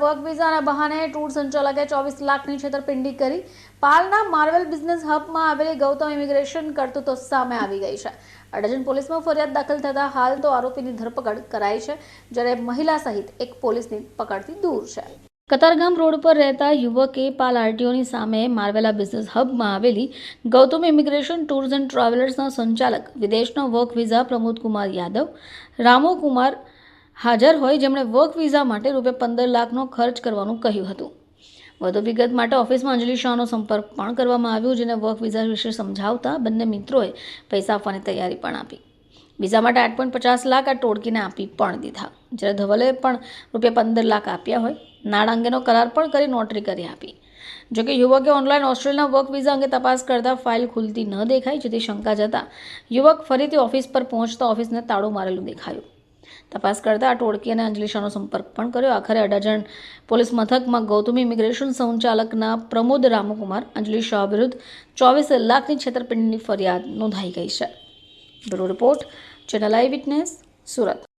Work વિઝાના બહાને tour સંચાલકે ચોવીસ લાખની છેતરપિંડી કરી. પાલના માર્વેલ બિઝનેસ હબમાં આવેલી ગૌતમ ઇમિગ્રેશન કરતૂતો સામે આવી ગઈ છે. અડજન પોલીસમાં ફરિયાદ દાખલ થતા હાલ તો આરોપીની ધરપકડ કરાઈ છે, જ્યારે મહિલા સહિત એક પોલીસની પકડથી દૂર છે. કતારગામ રોડ પર રહેતા યુવકે પાલ આરટીઓની સામે માર્વેલા બિઝનેસ હબમાં આવેલી ગૌતમ ઇમિગ્રેશન ટૂર્સ એન્ડ ટ્રાવેલર્સના સંચાલક, વિદેશનો વર્ક વિઝા પ્રમોદ કુમાર યાદવ, રામો કુમાર હાજર હોય જેમણે વર્ક વિઝા માટે રૂપિયા પંદર લાખનો ખર્ચ કરવાનું કહ્યું હતું. વધુ વિગત માટે ઓફિસમાં અંજલિ શાહનો સંપર્ક પણ કરવામાં આવ્યો, જેને વર્ક વિઝા વિશે સમજાવતા બંને મિત્રોએ પૈસા આપવાની તૈયારી પણ આપી. વિઝા માટે આઠ પોઈન્ટ પચાસ લાખ આ ટોળકીને આપી પણ દીધા. જ્યારે ધવલે પણ રૂપિયા પંદર લાખ આપ્યા હોય, નાણાં અંગેનો કરાર પણ કરી નોટરી કરી આપી. જોકે યુવકે ઓનલાઈન ઓસ્ટ્રેલિયાના વર્ક વિઝા અંગે તપાસ કરતા ફાઇલ ખુલતી ન દેખાઈ, જેથી શંકા જતા યુવક ફરીથી ઓફિસ પર પહોંચતા ઓફિસને તાળું મારેલું દેખાયું. તપાસ કરતા ટોળકી અને અંજલિ સંપર્ક પણ કર્યો. આખરે અડાજણ પોલીસ મથકમાં ગૌતમ ઇમિગ્રેશન સંચાલકના પ્રમોદ રામકુમાર અંજલિ શાહ વિરુદ્ધ ચોવીસ લાખની છેતરપિંડીની ફરિયાદ નોંધાઈ ગઈ છે. Bureau report, channel I witness, Surat.